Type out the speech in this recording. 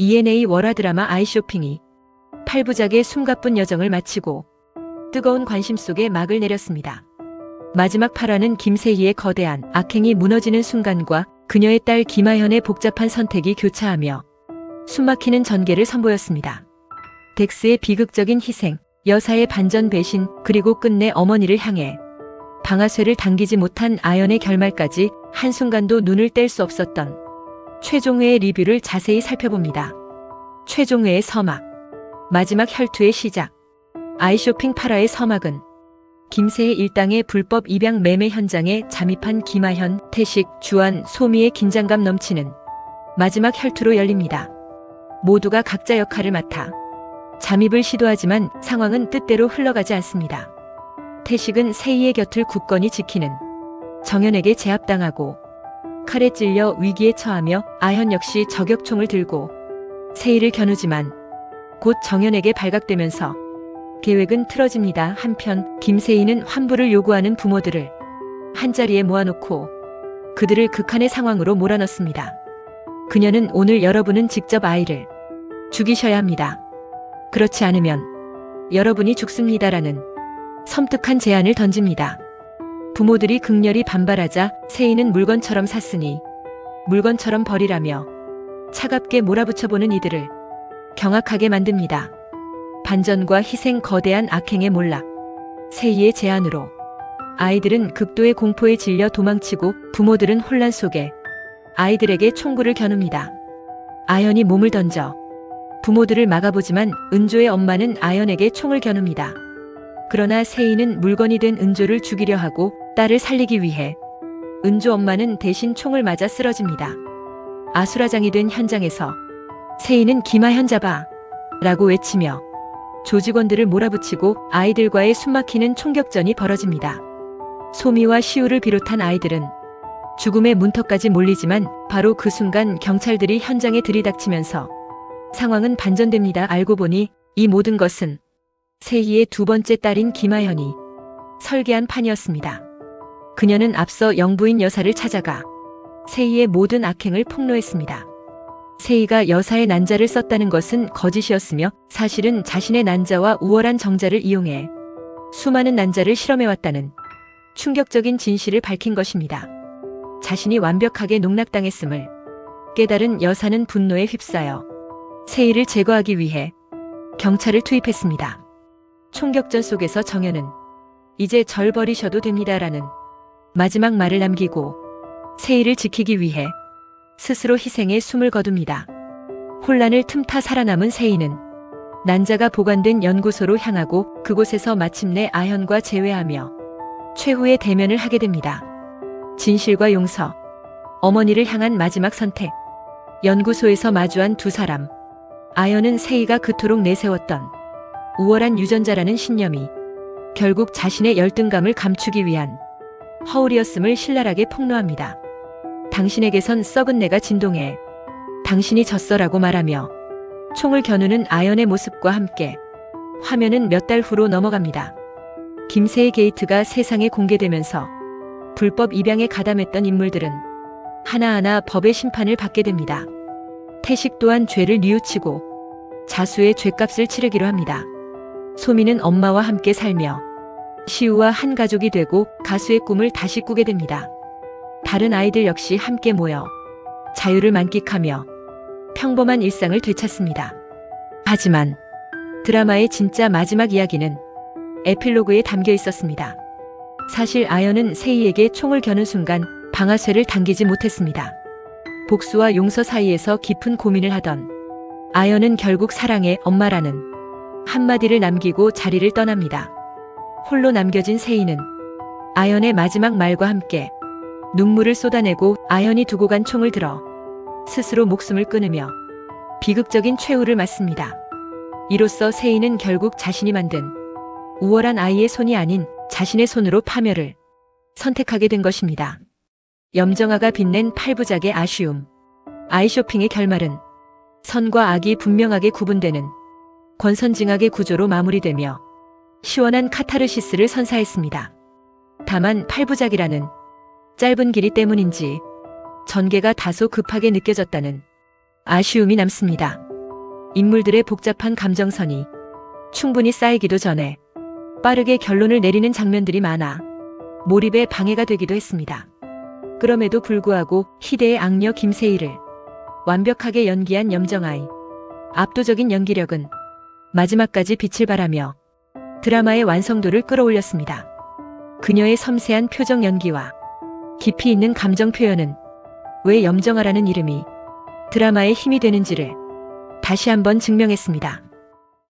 ENA 월화 드라마 아이쇼핑이 8부작의 숨가쁜 여정을 마치고 뜨거운 관심 속에 막을 내렸습니다. 마지막 8화는 김세희의 거대한 악행이 무너지는 순간과 그녀의 딸 김아현의 복잡한 선택이 교차하며 숨막히는 전개를 선보였습니다. 덱스의 비극적인 희생, 여사의 반전 배신, 그리고 끝내 어머니를 향해 방아쇠를 당기지 못한 아연의 결말까지 한순간도 눈을 뗄 수 없었던 최종회의 리뷰를 자세히 살펴봅니다. 최종회의 서막 마지막 혈투의 시작 아이쇼핑 8화의 서막은 김세의 일당의 불법 입양 매매 현장에 잠입한 김아현, 태식, 주한, 소미의 긴장감 넘치는 마지막 혈투로 열립니다. 모두가 각자 역할을 맡아 잠입을 시도하지만 상황은 뜻대로 흘러가지 않습니다. 태식은 세희의 곁을 굳건히 지키는 정현에게 제압당하고 칼에 찔려 위기에 처하며 아현 역시 저격총을 들고 세희를 겨누지만 곧 정현에게 발각되면서 계획은 틀어집니다. 한편 김세희는 환불을 요구하는 부모들을 한자리에 모아놓고 그들을 극한의 상황으로 몰아넣습니다. 그녀는 오늘 여러분은 직접 아이를 죽이셔야 합니다. 그렇지 않으면 여러분이 죽습니다라는 섬뜩한 제안을 던집니다. 부모들이 극렬히 반발하자 세희는 물건처럼 샀으니 물건처럼 버리라며 차갑게 몰아붙여보는 이들을 경악하게 만듭니다. 반전과 희생 거대한 악행의 몰락. 세희의 제안으로 아이들은 극도의 공포에 질려 도망치고 부모들은 혼란 속에 아이들에게 총구를 겨눕니다. 아연이 몸을 던져 부모들을 막아보지만 은조의 엄마는 아연에게 총을 겨눕니다. 그러나 세희는 물건이 된 은조를 죽이려 하고 딸을 살리기 위해 은조 엄마는 대신 총을 맞아 쓰러집니다. 아수라장이 된 현장에서 세희는 김하현 잡아 라고 외치며 조직원들을 몰아붙이고 아이들과의 숨막히는 총격전이 벌어집니다. 소미와 시우를 비롯한 아이들은 죽음의 문턱까지 몰리지만 바로 그 순간 경찰들이 현장에 들이닥치면서 상황은 반전됩니다. 알고 보니 이 모든 것은 세희의 두 번째 딸인 김하현이 설계한 판이었습니다. 그녀는 앞서 영부인 여사를 찾아가 세희의 모든 악행을 폭로했습니다. 세희가 여사의 난자를 썼다는 것은 거짓이었으며 사실은 자신의 난자와 우월한 정자를 이용해 수많은 난자를 실험해왔다는 충격적인 진실을 밝힌 것입니다. 자신이 완벽하게 농락당했음을 깨달은 여사는 분노에 휩싸여 세희를 제거하기 위해 경찰을 투입했습니다. 총격전 속에서 정현은 이제 절 버리셔도 됩니다라는 마지막 말을 남기고 세희를 지키기 위해 스스로 희생에 숨을 거둡니다. 혼란을 틈타 살아남은 세희는 난자가 보관된 연구소로 향하고 그곳에서 마침내 아현과 재회하며 최후의 대면을 하게 됩니다. 진실과 용서, 어머니를 향한 마지막 선택, 연구소에서 마주한 두 사람, 아현은 세희가 그토록 내세웠던 우월한 유전자라는 신념이 결국 자신의 열등감을 감추기 위한 허울이었음을 신랄하게 폭로합니다. 당신에게선 썩은 내가 진동해 당신이 졌어라고 말하며 총을 겨누는 아연의 모습과 함께 화면은 몇 달 후로 넘어갑니다. 김세희 게이트가 세상에 공개되면서 불법 입양에 가담했던 인물들은 하나하나 법의 심판을 받게 됩니다. 태식 또한 죄를 뉘우치고 자수의 죄값을 치르기로 합니다. 소미는 엄마와 함께 살며 시우와 한 가족이 되고 가수의 꿈을 다시 꾸게 됩니다. 다른 아이들 역시 함께 모여 자유를 만끽하며 평범한 일상을 되찾습니다. 하지만 드라마의 진짜 마지막 이야기는 에필로그에 담겨 있었습니다. 사실 아연은 세이에게 총을 겨눈 순간 방아쇠를 당기지 못했습니다. 복수와 용서 사이에서 깊은 고민을 하던 아연은 결국 사랑의 엄마라는 한마디를 남기고 자리를 떠납니다. 홀로 남겨진 세이는 아연의 마지막 말과 함께 눈물을 쏟아내고 아연이 두고 간 총을 들어 스스로 목숨을 끊으며 비극적인 최후를 맞습니다. 이로써 세이는 결국 자신이 만든 우월한 아이의 손이 아닌 자신의 손으로 파멸을 선택하게 된 것입니다. 염정아가 빛낸 8부작의 아쉬움. 아이쇼핑의 결말은 선과 악이 분명하게 구분되는 권선징악의 구조로 마무리되며 시원한 카타르시스를 선사했습니다. 다만 8부작이라는 짧은 길이 때문인지 전개가 다소 급하게 느껴졌다는 아쉬움이 남습니다. 인물들의 복잡한 감정선이 충분히 쌓이기도 전에 빠르게 결론을 내리는 장면들이 많아 몰입에 방해가 되기도 했습니다. 그럼에도 불구하고 희대의 악녀 김세희를 완벽하게 연기한 염정아이. 압도적인 연기력은 마지막까지 빛을 발하며 드라마의 완성도를 끌어올렸습니다. 그녀의 섬세한 표정 연기와 깊이 있는 감정 표현은 왜 염정아라는 이름이 드라마의 힘이 되는지를 다시 한번 증명했습니다.